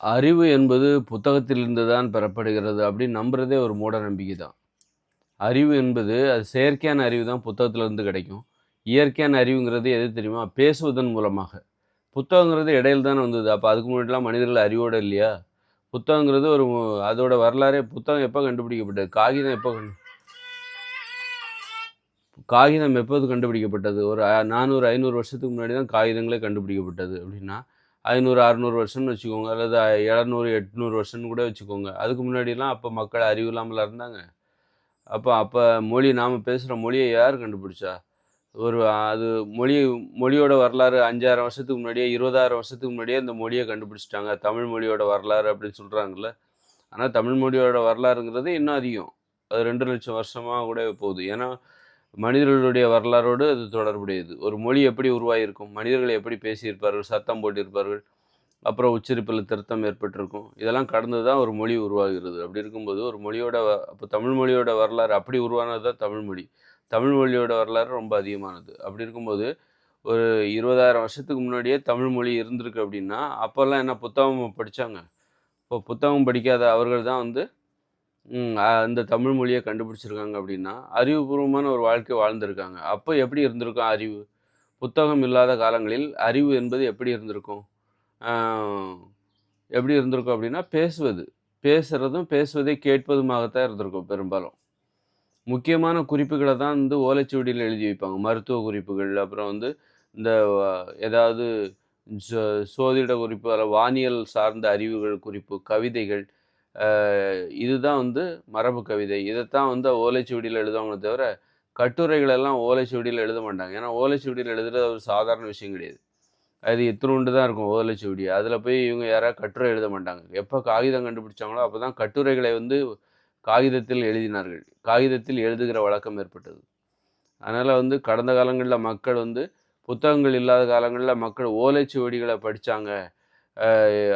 அறிவு என்பது புத்தகத்திலிருந்து தான் பெறப்படுகிறது அப்படின்னு நம்புறதே ஒரு மூட நம்பிக்கை தான். அறிவு என்பது அது செயற்கையான அறிவு தான் புத்தகத்திலேருந்து கிடைக்கும். இயற்கையான அறிவுங்கிறது எது தெரியுமா? பேசுவதன் மூலமாக. புத்தகங்கிறது இடையில் தானே வந்தது. அப்போ அதுக்கு முன்னாடிலாம் மனிதர்கள் அறிவோடு இல்லையா? புத்தகங்கிறது ஒரு அதோட வரலாறே புத்தகம் எப்போ கண்டுபிடிக்கப்பட்டது? காகிதம் எப்போ கண்டு காகிதம் எப்போது கண்டுபிடிக்கப்பட்டது? ஒரு நானூறு ஐநூறு வருஷத்துக்கு முன்னாடி தான் காகிதங்களே கண்டுபிடிக்கப்பட்டது அப்படின்னா ஐநூறு அறநூறு வருஷம்னு வச்சுக்கோங்க. அல்லது எழுநூறு எட்நூறு வருஷம்னு கூட வச்சுக்கோங்க. அதுக்கு முன்னாடிலாம் அப்போ மக்கள் அறிவு இல்லாமல் இருந்தாங்க. அப்போ அப்போ மொழி நாம் பேசுகிற மொழியை யார் கண்டுபிடிச்சா? ஒரு அது மொழி மொழியோட வரலாறு அஞ்சாயிரம் வருஷத்துக்கு முன்னாடியே இருபதாயிரம் வருஷத்துக்கு முன்னாடியே இந்த மொழியை கண்டுபிடிச்சிட்டாங்க. தமிழ் மொழியோட வரலாறு அப்படின்னு சொல்கிறாங்கல்ல ஆனால் தமிழ் மொழியோட வரலாறுங்கிறது இன்னும் அதிகம். அது ரெண்டு லட்சம் வருஷமாக கூட போகுது. ஏன்னா மனிதர்களுடைய வரலாறோடு அது தொடர்புடையது. ஒரு மொழி எப்படி உருவாகியிருக்கும் மனிதர்கள் எப்படி பேசியிருப்பார்கள்? சத்தம் போட்டிருப்பார்கள்? அப்புறம் உச்சரிப்பில் திருத்தம் ஏற்பட்டிருக்கும். இதெல்லாம் கடந்து தான் ஒரு மொழி உருவாகிறது. அப்படி இருக்கும்போது ஒரு மொழியோட வ- அப்போ தமிழ் மொழியோட வரலாறு அப்படி உருவானது தான் தமிழ் மொழி. தமிழ் மொழியோட வரலாறு ரொம்ப அதிகமானது. அப்படி இருக்கும்போது ஒரு இருபதாயிரம் வருஷத்துக்கு முன்னாடியே தமிழ் மொழி இருந்திருக்கு அப்படின்னா அப்போல்லாம் என்ன புத்தகம் படித்தாங்க இப்போ புத்தகம் படிக்காத அவர்கள் தான் வந்து இந்த தமிழ் மொழியை கண்டுபிடிச்சிருக்காங்க அப்படின்னா அறிவுபூர்வமான ஒரு வாழ்க்கை வாழ்ந்திருக்காங்க. அப்போ எப்படி இருந்திருக்கும் அறிவு? புத்தகம் இல்லாத காலங்களில் அறிவு என்பது எப்படி இருந்திருக்கும்? எப்படி இருந்திருக்கும் அப்படின்னா பேசுவது. பேசுறதும் பேசுவதை கேட்பதுமாகத்தான் இருந்திருக்கும் பெரும்பாலும். முக்கியமான குறிப்புகளை தான் வந்து ஓலைச்சுவடியில் எழுதி வைப்பாங்க. மருத்துவ குறிப்புகள் அப்புறம் வந்து இந்த ஏதாவது சோ- சோதிட குறிப்பு அல்ல வானியல் சார்ந்த அறிவுகள் குறிப்பு கவிதைகள் இதுதான் வந்து மரபு கவிதை. இதைத்தான் வந்து ஓலைச்சுவடியில் எழுதுவாங்களே தவிர கட்டுரைகள் எல்லாம் ஓலைச்சுவடியில் எழுத மாட்டாங்க. ஏன்னா ஓலைச்சுவடியில் எழுதுறது ஒரு சாதாரண விஷயம் கிடையாது. அது இத்தினுண்டு தான் இருக்கும் ஓலைச்சுவடி. அதில் போய் இவங்க யாராவது கட்டுரை எழுத மாட்டாங்க. எப்போ காகிதம் கண்டுபிடிச்சாங்களோ அப்போ தான் கட்டுரைகளை வந்து காகிதத்தில் எழுதினார்கள். காகிதத்தில் எழுதுகிற வழக்கம் ஏற்பட்டது. அதனால் வந்து கடந்த காலங்களில் மக்கள் வந்து புத்தகங்கள் இல்லாத காலங்களில் மக்கள் ஓலைச்சுவடிகளை படித்தாங்க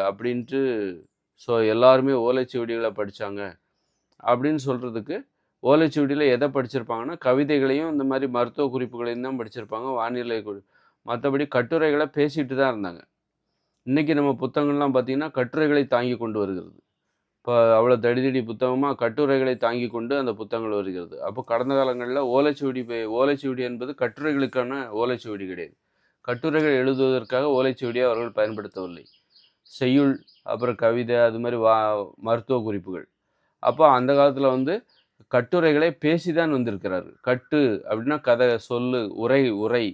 அப்படின்ட்டு ஸோ எல்லாருமே ஓலைச்சுவடிகளை படித்தாங்க அப்படின்னு சொல்கிறதுக்கு ஓலைச்சுவடியில் எதை படிச்சிருப்பாங்கன்னா கவிதைகளையும் இந்த மாதிரி மருத்துவ குறிப்புகளையும் தான் படிச்சிருப்பாங்க. வானிலை குறி மற்றபடி கட்டுரைகளை பேசிட்டு தான் இருந்தாங்க. இன்றைக்கி நம்ம புத்தகங்கள்லாம் பார்த்திங்கன்னா கட்டுரைகளை தாங்கி கொண்டு வருகிறது. இப்போ அவ்வளோ தடிதடி புத்தகமாக கட்டுரைகளை தாங்கி கொண்டு அந்த புத்தகங்கள் வருகிறது. அப்போ கடந்த காலங்களில் ஓலைச்சுவடி பே- ஓலைச்சுவடி என்பது கட்டுரைகளுக்கான ஓலைச்சுவடி கிடையாது. கட்டுரைகள் எழுதுவதற்காக ஓலைச்சுவடியை அவர்கள் பயன்படுத்தவில்லை. செய்யுள் அப்புறம் கவிதை அது மாதிரி வா மருத்துவ குறிப்புகள். அப்போ அந்த காலத்தில் வந்து கட்டுரைகளை பேசி தான் வந்திருக்கிறாரு. கட்டு அப்படின்னா கதை சொல்லு உரை உரை.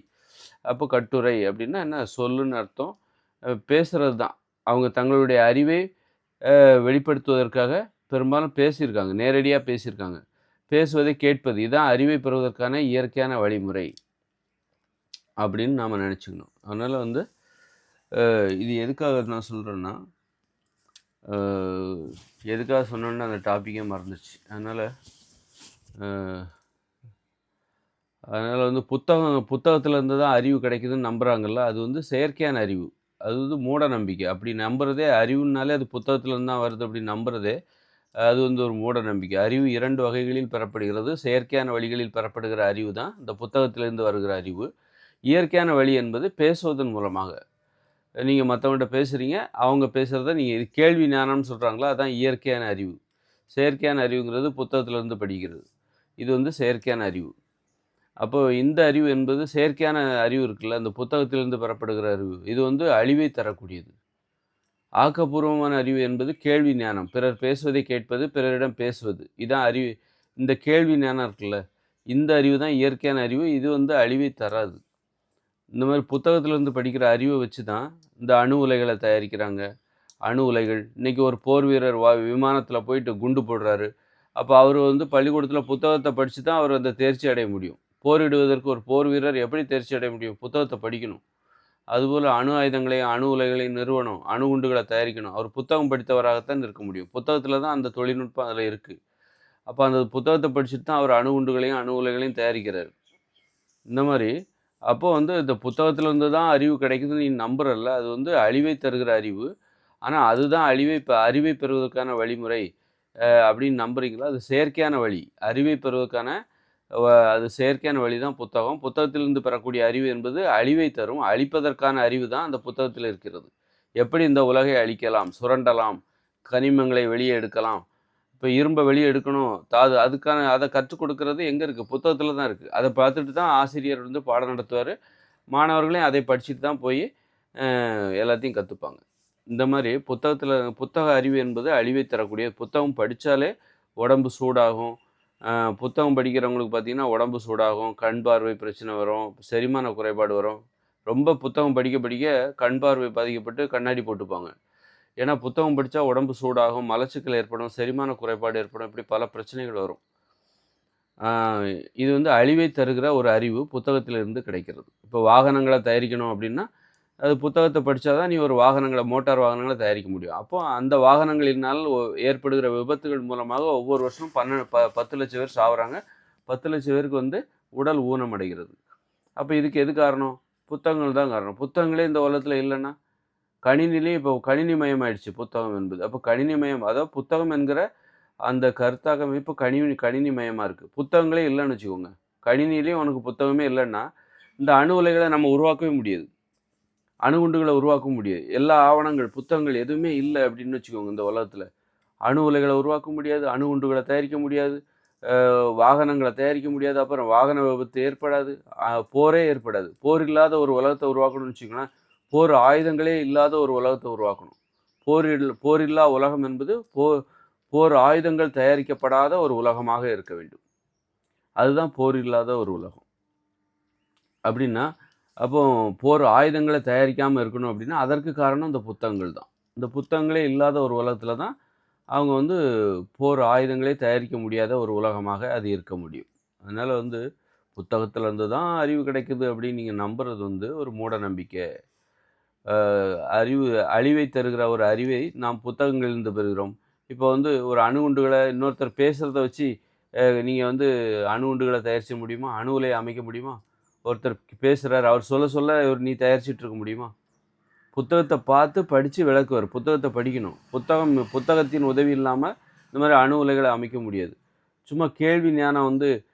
அப்போ கட்டுரை அப்படின்னா என்ன? சொல்லுன்னு அர்த்தம். பேசுகிறது தான் அவங்க தங்களுடைய அறிவை வெளிப்படுத்துவதற்காக பெரும்பாலும் பேசியிருக்காங்க. நேரடியாக பேசியிருக்காங்க. பேசுவதை கேட்பது இதுதான் அறிவை பெறுவதற்கான இயற்கையான வழிமுறை அப்படின்னு நாம் நினச்சிக்கணும். அதனால் வந்து இது எதுக்காக நான் சொல்கிறேன்னா எதுக்காக சொன்னோன்னா அந்த டாப்பிக்கே மறந்துச்சு. அதனால் அதனால் வந்து புத்தகம் புத்தகத்துலேருந்து தான் அறிவு கிடைக்குதுன்னு நம்புகிறாங்கல்ல அது வந்து செயற்கையான அறிவு. அது வந்து மூட நம்பிக்கை. அப்படி நம்புறதே அறிவுனாலே அது புத்தகத்துலேருந்து தான் வருது அப்படி நம்புறதே அது வந்து ஒரு மூட நம்பிக்கை. அறிவு இரண்டு வகைகளில் பெறப்படுகிறது. செயற்கையான வழிகளில் பெறப்படுகிற அறிவு தான் இந்த புத்தகத்திலிருந்து வருகிற அறிவு. இயற்கையான வழி என்பது பேசுவதன் மூலமாக. நீங்கள் மற்றவங்கள்ட்ட பேசுகிறீங்க அவங்க பேசுகிறத நீங்கள் இது கேள்வி ஞானம்னு சொல்கிறாங்களோ அதான் இயற்கையான அறிவு. செயற்கையான அறிவுங்கிறது புத்தகத்திலிருந்து படிக்கிறது. இது வந்து செயற்கையான அறிவு. அப்போ இந்த அறிவு என்பது செயற்கையான அறிவு இருக்குல்ல? அந்த புத்தகத்திலிருந்து பெறப்படுகிற அறிவு. இது வந்து அழிவை தரக்கூடியது. ஆக்கப்பூர்வமான அறிவு என்பது கேள்வி ஞானம். பிறர் பேசுவதை கேட்பது பிறரிடம் பேசுவது. இதான் அறிவு இந்த கேள்வி ஞானம் இருக்குல்ல? இந்த அறிவு தான் இயற்கையான அறிவு. இது வந்து அழிவை தராது. இந்த மாதிரி புத்தகத்திலேருந்து படிக்கிற அறிவை வச்சு தான் இந்த அணு உலைகளை தயாரிக்கிறாங்க. அணு உலைகள். இன்றைக்கி ஒரு போர் வீரர் வா விமானத்தில் போயிட்டு குண்டு போடுறாரு. அப்போ அவர் வந்து பள்ளிக்கூடத்தில் புத்தகத்தை படித்து தான் அவர் அந்த தேர்ச்சி அடைய முடியும். போரிடுவதற்கு ஒரு போர் வீரர் எப்படி தேர்ச்சி அடைய முடியும்? புத்தகத்தை படிக்கணும். அதுபோல் அணு ஆயுதங்களையும் அணு உலைகளையும் நிறுவனம் அணு குண்டுகளை தயாரிக்கணும். அவர் புத்தகம் படித்தவராகத்தான் இருக்க முடியும். புத்தகத்தில் தான் அந்த தொழில்நுட்பம் அதில் இருக்குது அப்போ அந்த புத்தகத்தை படிச்சுட்டு தான் அவர் அணு குண்டுகளையும் அணு உலைகளையும் தயாரிக்கிறார். இந்த மாதிரி அப்போ வந்து இந்த புத்தகத்திலேருந்து தான் அறிவு கிடைக்குதுன்னு நீ நம்புறல்ல. அது வந்து அழிவை தருகிற அறிவு. ஆனால் அதுதான் அழிவை இப்போ அறிவை பெறுவதற்கான வழிமுறை. அப்படின்னு நம்புறீங்களா? அது செயற்கையான வழி. அறிவை பெறுவதற்கான அது செயற்கையான வழி தான் புத்தகம். புத்தகத்திலிருந்து பெறக்கூடிய அறிவு என்பது அழிவை தரும். அழிப்பதற்கான அறிவு தான் அந்த புத்தகத்தில் இருக்கிறது. எப்படி இந்த உலகை அழிக்கலாம்? சுரண்டலாம். கனிமங்களை வெளியே எடுக்கலாம். இப்போ இரும்பை வெளியே எடுக்கணும். தாது அதுக்கான அதை கற்றுக் கொடுக்கறது எங்கே இருக்குது புத்தகத்தில் தான் இருக்குது அதை பார்த்துட்டு தான் ஆசிரியர் வந்து பாடம் நடத்துவார். மாணவர்களையும் அதை படிச்சுட்டு தான் போய் எல்லாத்தையும் கற்றுப்பாங்க இந்த மாதிரி புத்தகத்தில் புத்தக அறிவு என்பது அழிவை தரக்கூடிய புத்தகம் படித்தாலே உடம்பு சூடாகும். புத்தகம் படிக்கிறவங்களுக்கு பார்த்திங்கன்னா உடம்பு சூடாகும் கண் பார்வை பிரச்சனை வரும் செரிமான குறைபாடு வரும். ரொம்ப புத்தகம் படிக்க படிக்க கண் பார்வை பாதிக்கப்பட்டு கண்ணாடி போட்டுப்பாங்க. ஏன்னா புத்தகம் படித்தா உடம்பு சூடாகும் மலச்சிக்கல் ஏற்படும் செரிமான குறைபாடு ஏற்படும் இப்படி பல பிரச்சனைகள் வரும். இது வந்து அழிவை தருகிற ஒரு அறிவு புத்தகத்திலிருந்து கிடைக்கிறது. இப்போ வாகனங்களை தயாரிக்கணும் அப்படின்னா அது புத்தகத்தை படித்தா தான் நீ ஒரு வாகனங்களை மோட்டார் வாகனங்களை தயாரிக்க முடியும். அப்போ அந்த வாகனங்களினால் ஏற்படுகிற விபத்துகள் மூலமாக ஒவ்வொரு வருஷமும் பன்னெண்டு ப பத்து லட்சம் பேர் சாகுறாங்க பத்து லட்சம் பேருக்கு வந்து உடல் ஊனம் அடைகிறது அப்போ இதுக்கு எது காரணம்? புத்தகங்கள் தான் காரணம். புத்தகங்களே இந்த உலகத்தில் இல்லைன்னா கணினிலேயும் இப்போ கணினி ஆயிடுச்சு புத்தகம் என்பது. அப்போ கணினி மயம் அதாவது புத்தகம் என்கிற அந்த கருத்தாக இப்போ கணினி கணினி மயமாக இருக்குது புத்தகங்களே இல்லைன்னு வச்சுக்கோங்க. கணினியிலேயும் உனக்கு புத்தகமே இல்லைன்னா இந்த அணு உலைகளை நம்ம உருவாக்கவே முடியாது. அணுகுண்டுகளை உருவாக்க முடியாது. எல்லா ஆவணங்கள் புத்தகங்கள் எதுவுமே இல்லை அப்படின்னு வச்சுக்கோங்க இந்த உலகத்தில். அணு உலைகளை உருவாக்க முடியாது அணுகுண்டுகளை தயாரிக்க முடியாது வாகனங்களை தயாரிக்க முடியாது. அப்புறம் வாகன விபத்து ஏற்படாது. போரே ஏற்படாது. போர் இல்லாத ஒரு உலகத்தை உருவாக்கணும்னு வச்சுக்கோங்களேன் போர் ஆயுதங்களே இல்லாத ஒரு உலகத்தை உருவாக்கணும். போரில் போரில்லா உலகம் என்பது போர் போர் ஆயுதங்கள் தயாரிக்கப்படாத ஒரு உலகமாக இருக்க வேண்டும். அதுதான் போர் இல்லாத ஒரு உலகம். அப்படின்னா அப்போ போர் ஆயுதங்களை தயாரிக்காமல் இருக்கணும் அப்படின்னா அதற்கு காரணம் இந்த புத்தகங்கள் தான். இந்த புத்தகங்களே இல்லாத ஒரு உலகத்தில் தான் அவங்க வந்து போர் ஆயுதங்களே தயாரிக்க முடியாத ஒரு உலகமாக அது இருக்க முடியும். அதனால் வந்து புத்தகத்திலேருந்து தான் அறிவு கிடைக்குது அப்படின்னு நீங்கள் நம்புறது வந்து ஒரு மூட நம்பிக்கை. அறிவு அழிவை தருகிற ஒரு அறிவை நாம் புத்தகங்களிலிருந்து பெறுகிறோம். இப்போ வந்து ஒரு அணுகுண்டுகளை இன்னொருத்தர் பேசுகிறத வச்சு நீங்கள் வந்து அணுகுண்டுகளை தயாரிக்க முடியுமா? அணு அமைக்க முடியுமா? ஒருத்தர் பேசுகிறார் அவர் சொல்ல சொல்ல ஒரு நீ தயாரிச்சிட்டு இருக்க முடியுமா? புத்தகத்தை பார்த்து படித்து விளக்குவார். புத்தகத்தை படிக்கணும். புத்தகம் புத்தகத்தின் உதவி இல்லாமல் இந்த மாதிரி அணு உலைகளை அமைக்க முடியாது. சும்மா கேள்வி ஞானம் வந்து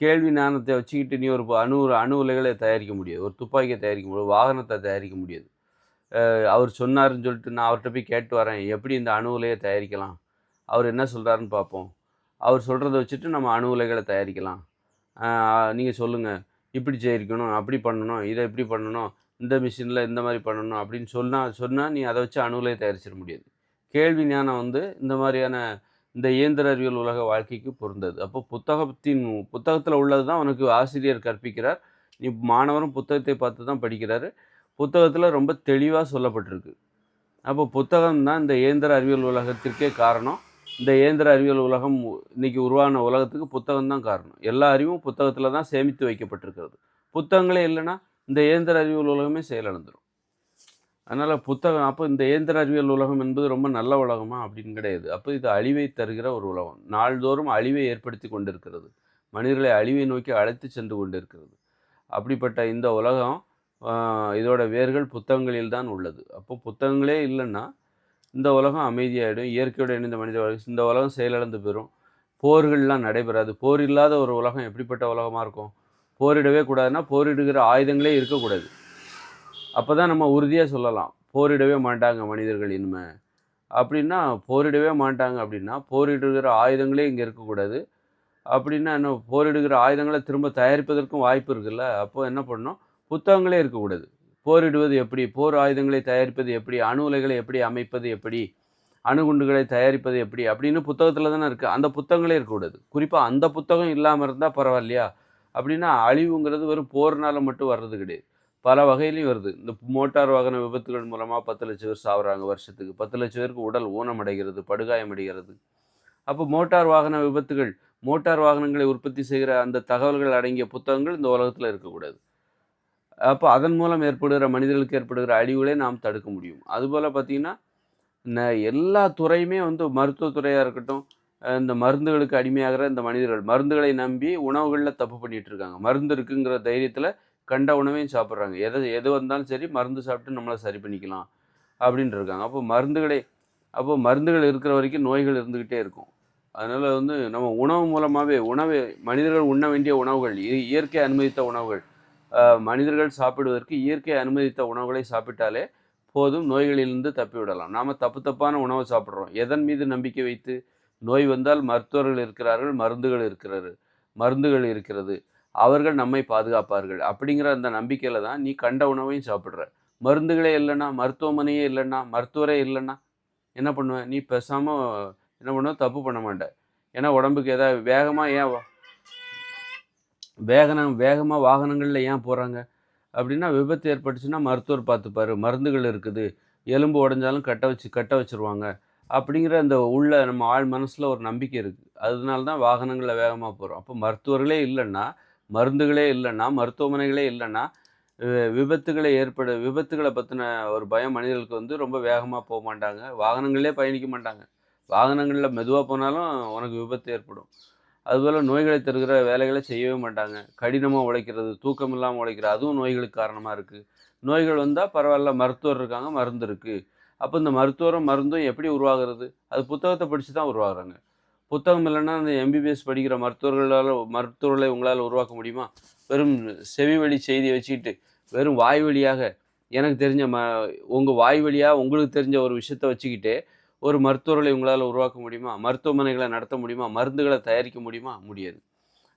கேள்வி ஞானத்தை வச்சுக்கிட்டு நீ ஒரு அணு அணு உலைகளை தயாரிக்க முடியாது. ஒரு துப்பாக்கியை தயாரிக்க முடியாது. வாகனத்தை தயாரிக்க முடியாது. அவர் சொன்னார்னு சொல்லிட்டு நான் அவர்கிட்ட போய் கேட்டு வரேன். எப்படி இந்த அணு உலையை தயாரிக்கலாம்? அவர் என்ன சொல்கிறாருன்னு பார்ப்போம். அவர் சொல்கிறத வச்சுட்டு நம்ம அணு உலைகளை தயாரிக்கலாம். நீங்கள் சொல்லுங்கள் இப்படி செய்யணும் அப்படி பண்ணணும் இதை இப்படி பண்ணணும் இந்த மிஷினில் இந்த மாதிரி பண்ணணும் அப்படின்னு சொன்னால் சொன்னால் நீ அதை வச்சு அணு உலையை தயாரிச்சிட முடியாது. கேள்வி ஞானம் வந்து இந்த மாதிரியான இந்த இயந்திர அறிவியல் உலக வாழ்க்கைக்கு பொருந்தது. அப்போ புத்தகத்தின் புத்தகத்தில் உள்ளது தான் உனக்கு ஆசிரியர் கற்பிக்கிறார். நீ மாணவரும் புத்தகத்தை பார்த்து தான் படிக்கிறாரு. புத்தகத்தில் ரொம்ப தெளிவாக சொல்லப்பட்டிருக்கு. அப்போ புத்தகம் தான் இந்த இயந்திர அறிவியல் உலகத்திற்கே காரணம். இந்த இயந்திர அறிவியல் உலகம் இன்றைக்கி இன்னைக்கு உருவான உலகத்துக்கு புத்தகம் தான் காரணம். எல்லா அறிவும் புத்தகத்தில் தான் சேமித்து வைக்கப்பட்டிருக்கிறது. புத்தகங்களே இல்லைன்னா இந்த இயந்திர அறிவியல் உலகமே செயலிழந்துடும் அதனால் புத்தகம் அப்போ இந்த இயந்திர அறிவியல் உலகம் என்பது ரொம்ப நல்ல உலகமா அப்படின்னு கிடையாது. அப்போ இது அழிவை தருகிற ஒரு உலகம். நாள்தோறும் அழிவை ஏற்படுத்தி கொண்டிருக்கிறது. மனிதர்களை அழிவை நோக்கி அழைத்து சென்று கொண்டிருக்கிறது. அப்படிப்பட்ட இந்த உலகம் இதோட வேர்கள் புத்தகங்களில் தான் உள்ளது. அப்போ புத்தகங்களே இல்லைன்னா இந்த உலகம் அமைதியாயிடும். இயற்கையோட இணைந்த மனித வாழ்க்கை இந்த உலகம் செயலிழந்து பெறும் போர்கள்லாம் நடைபெறாது. போர் இல்லாத ஒரு உலகம் எப்படிப்பட்ட உலகமாக இருக்கும்? போரிடவே கூடாதுன்னா போரிடுகிற ஆயுதங்களே இருக்கக்கூடாது. அப்போ தான் நம்ம உறுதியாக சொல்லலாம். போரிடவே மாட்டாங்க மனிதர்கள் இனிமே. அப்படின்னா போரிடவே மாட்டாங்க அப்படின்னா போரிடுகிற ஆயுதங்களே இங்கே இருக்கக்கூடாது. அப்படின்னா என்ன? போரிடுகிற ஆயுதங்களை திரும்ப தயாரிப்பதற்கும் வாய்ப்பு இருக்குல்ல? அப்போ என்ன பண்ணணும்? புத்தகங்களே இருக்கக்கூடாது. போரிடுவது எப்படி? போர் ஆயுதங்களை தயாரிப்பது எப்படி? அணு உலைகளை எப்படி அமைப்பது எப்படி? அணுகுண்டுகளை தயாரிப்பது எப்படி? அப்படின்னு புத்தகத்தில் தானே இருக்குது அந்த புத்தகங்களே இருக்கக்கூடாது. குறிப்பாக அந்த புத்தகம் இல்லாமல் இருந்தால் பரவாயில்லையா? அப்படின்னா அழிவுங்கிறது வெறும் போர்னால் மட்டும் வர்றது கிடையாது. பல வகையிலையும் வருது. இந்த மோட்டார் வாகன விபத்துகள் மூலமாக பத்து லட்சம் பேர் சாவுறாங்க வருஷத்துக்கு. பத்து லட்சம் பேருக்கு உடல் ஊனம் அடைகிறது படுகாயம் அடைகிறது. அப்போ மோட்டார் வாகன விபத்துகள் மோட்டார் வாகனங்களை உற்பத்தி செய்கிற அந்த தகவல்கள் அடங்கிய புத்தகங்கள் இந்த உலகத்தில் இருக்கக்கூடாது. அப்போ அதன் மூலம் ஏற்படுகிற மனிதர்களுக்கு ஏற்படுகிற அழிவுகளை நாம் தடுக்க முடியும். அதுபோல் பார்த்தீங்கன்னா எல்லா துறையுமே வந்து மருத்துவத்துறையாக இருக்கட்டும் இந்த மருந்துகளுக்கு அடிமையாகிற இந்த மனிதர்கள் மருந்துகளை நம்பி உணவுகளில் தப்பு பண்ணிகிட்டு இருக்காங்க. மருந்து இருக்குங்கிற தைரியத்தில் கண்ட உணவையும் சாப்பிட்றாங்க. எதை எது வந்தாலும் சரி மருந்து சாப்பிட்டு நம்மளை சரி பண்ணிக்கலாம் அப்படின்ட்டு இருக்காங்க. அப்போ மருந்துகளை அப்போ மருந்துகள் இருக்கிற வரைக்கும் நோய்கள் இருந்துக்கிட்டே இருக்கும். அதனால் வந்து நம்ம உணவு மூலமாகவே உணவை மனிதர்கள் உண்ண வேண்டிய உணவுகள் இ- இயற்கை அனுமதித்த உணவுகள் மனிதர்கள் சாப்பிடுவதற்கு இயற்கை அனுமதித்த உணவுகளை சாப்பிட்டாலே போதும் நோய்களிலிருந்து தப்பி விடலாம் நாம் தப்பு தப்பான உணவை சாப்பிட்றோம். எதன் மீது நம்பிக்கை வைத்து? நோய் வந்தால் மருத்துவர்கள் இருக்கிறார்கள் மருந்துகள் இருக்கிறது மருந்துகள் இருக்கிறது. அவர்கள் நம்மை பாதுகாப்பார்கள். அப்படிங்கிற அந்த நம்பிக்கையில் தான் நீ கண்ட உணவையும் சாப்பிட்ற. மருந்துகளே இல்லைன்னா மருத்துவமனையே இல்லைன்னா மருத்துவரே இல்லைன்னா என்ன பண்ணுவேன் நீ பேசாமல் என்ன பண்ணுவ? தப்பு பண்ண மாட்டேன் ஏன்னா உடம்புக்கு எதாவது வேகமாக ஏன் வா- வேகனம் வேகமாக வாகனங்களில் ஏன் போகிறாங்க அப்படின்னா விபத்து ஏற்பட்டுச்சுன்னா மருத்துவர் பார்த்துப்பாரு. மருந்துகள் இருக்குது. எலும்பு உடஞ்சாலும் கட்ட வச்சு கட்ட வச்சுருவாங்க. அப்படிங்கிற அந்த உள்ள நம்ம ஆழ் மனசில் ஒரு நம்பிக்கை இருக்குது அதனால தான் வாகனங்களில் வேகமாக போகிறோம் அப்போ மருத்துவர்களே இல்லைன்னா மருந்துகளே இல்லைன்னா மருத்துவமனைகளே இல்லைன்னா விபத்துகளை ஏற்பட விபத்துகளை பற்றின ஒரு பயம் மனிதர்களுக்கு வந்து ரொம்ப வேகமாக போக மாட்டாங்க. வாகனங்களே பயணிக்க மாட்டாங்க. வாகனங்களில் மெதுவாக போனாலும் உனக்கு விபத்து ஏற்படும். அதுபோல் நோய்களை தருகிற வேலைகளை செய்யவே மாட்டாங்க. கடினமாக உழைக்கிறது தூக்கம் இல்லாமல் உழைக்கிறது அதுவும் நோய்களுக்கு காரணமாக இருக்குது நோய்கள் வந்தால் பரவாயில்ல மருத்துவர் இருக்காங்க மருந்து இருக்குது அப்போ இந்த மருத்துவரும் மருந்தும் எப்படி உருவாகிறது? அது புத்தகத்தை படித்து தான் உருவாகிறாங்க புத்தகம் இல்லைன்னா அந்த எம்பிபிஎஸ் படிக்கிற மருத்துவர்களால் மருத்துவர்களை உங்களால் உருவாக்க முடியுமா? வெறும் செவி வழி செய்தியை வச்சுக்கிட்டு வெறும் வாய் வழியாக எனக்கு தெரிஞ்ச ம உங்கள் வாய் வழியாக உங்களுக்கு தெரிஞ்ச ஒரு விஷயத்த வச்சுக்கிட்டே ஒரு மருத்துவர்களை உங்களால் உருவாக்க முடியுமா? மருத்துவமனைகளை நடத்த முடியுமா? மருந்துகளை தயாரிக்க முடியுமா? முடியாது.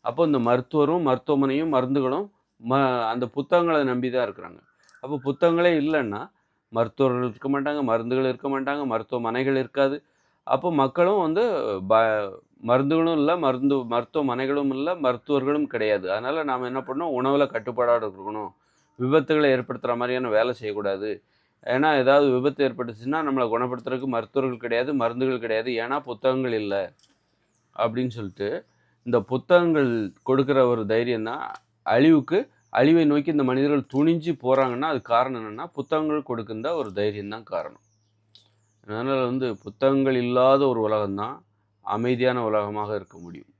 அப்போ இந்த மருத்துவரும் மருத்துவமனையும் மருந்துகளும் ம அந்த புத்தகங்களை நம்பி தான் இருக்கிறாங்க. அப்போ புத்தகங்களே இல்லைன்னா மருத்துவர்கள் இருக்க மாட்டாங்க மருந்துகள் இருக்க மாட்டாங்க மருத்துவமனைகள் இருக்காது. அப்போ மக்களும் வந்து ப மருந்துகளும் இல்லை மருந்து மருத்துவமனைகளும் இல்லை மருத்துவர்களும் கிடையாது. அதனால் நாம் என்ன பண்ணோம் உணவில் கட்டுப்பாடாக இருக்கணும். விபத்துகளை ஏற்படுத்துகிற மாதிரியான வேலை செய்யக்கூடாது. ஏன்னா ஏதாவது விபத்து ஏற்பட்டுச்சுன்னா நம்மளை குணப்படுத்துறதுக்கு மருத்துவர்கள் கிடையாது மருந்துகள் கிடையாது. ஏன்னா புத்தகங்கள் இல்லை அப்படின்னு சொல்லிட்டு இந்த புத்தகங்கள் கொடுக்குற ஒரு தைரியம் தான். அழிவுக்கு அழிவை நோக்கி இந்த மனிதர்கள் துணிஞ்சு போகிறாங்கன்னா அது காரணம் என்னென்னா புத்தகங்கள் கொடுக்கின்ற ஒரு தைரியம் தான் காரணம். அதனால் வந்து புத்தகங்கள் இல்லாத ஒரு உலகம்தான் அமைதியான உலகமாக இருக்க முடியும்.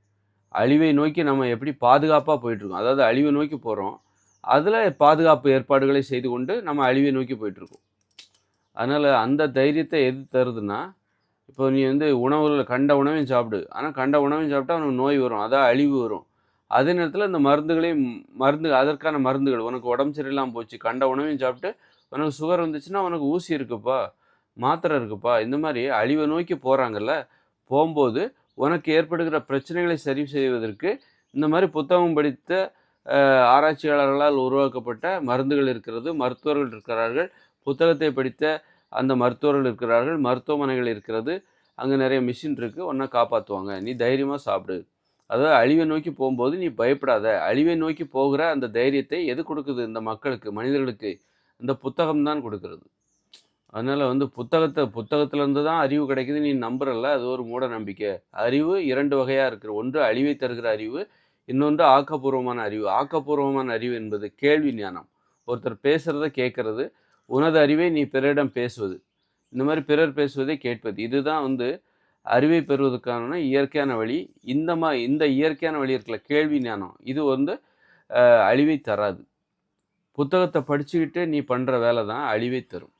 அழிவை நோக்கி நம்ம எப்படி பாதுகாப்பாக போயிட்டுருக்கோம். அதாவது அழிவை நோக்கி போகிறோம் அதில் பாதுகாப்பு ஏற்பாடுகளை செய்து கொண்டு நம்ம அழிவை நோக்கி போயிட்டுருக்கோம். அதனால் அந்த தைரியத்தை எது தருதுன்னா இப்போ நீ வந்து உணவுகளில் கண்ட உணவையும் சாப்பிடு. ஆனால் கண்ட உணவையும் சாப்பிட்டா உனக்கு நோய் வரும் அதான் அழிவு வரும். அதே நேரத்தில் இந்த மருந்துகளையும் மருந்து அதற்கான மருந்துகள் உனக்கு உடம்பு சரியில்லாமல் போச்சு கண்ட உணவையும் சாப்பிட்டு உனக்கு சுகர் வந்துச்சுன்னா உனக்கு ஊசி இருக்குப்பா மாத்திரை இருக்குப்பா இந்த மாதிரி அழிவை நோக்கி போகிறாங்கல்ல போகும்போது உனக்கு ஏற்படுகிற பிரச்சனைகளை சரி செய்வதற்கு இந்த மாதிரி புத்தகம் படித்த ஆராய்ச்சியாளர்களால் உருவாக்கப்பட்ட மருந்துகள் இருக்கிறது மருத்துவர்கள் இருக்கிறார்கள் புத்தகத்தை படித்த அந்த மருத்துவர்கள் இருக்கிறார்கள். மருத்துவமனைகள் இருக்கிறது. அங்கே நிறைய மிஷின் இருக்குது ஒன்றா காப்பாற்றுவாங்க நீ தைரியமாக சாப்பிடு. அதாவது அழிவை நோக்கி போகும்போது நீ பயப்படாத. அழிவை நோக்கி போகிற அந்த தைரியத்தை எது கொடுக்குது? இந்த மக்களுக்கு மனிதர்களுக்கு? இந்த புத்தகம் தான் கொடுக்கறது. அதனால் வந்து புத்தகத்தை புத்தகத்திலேருந்து தான் அறிவு கிடைக்குது. நீ நம்புறல்ல. அது ஒரு மூட நம்பிக்கை. அறிவு இரண்டு வகையாக இருக்குது ஒன்று அழிவை தருகிற அறிவு இன்னொன்று ஆக்கப்பூர்வமான அறிவு. ஆக்கப்பூர்வமான அறிவு என்பது கேள்வி ஞானம். ஒருத்தர் பேசுகிறத கேட்கறது உனது அறிவை நீ பிறரிடம் பேசுவது. இந்த மாதிரி பிறர் பேசுவதை கேட்பது. இதுதான் வந்து அறிவை பெறுவதற்கான இயற்கையான வழி. இந்த மா இந்த இயற்கையான வழி இருக்கல கேள்வி ஞானம். இது வந்து அழிவை தராது. புத்தகத்தை படிச்சுக்கிட்டு நீ பண்ணுற வேலை தான் அழிவை தரும்.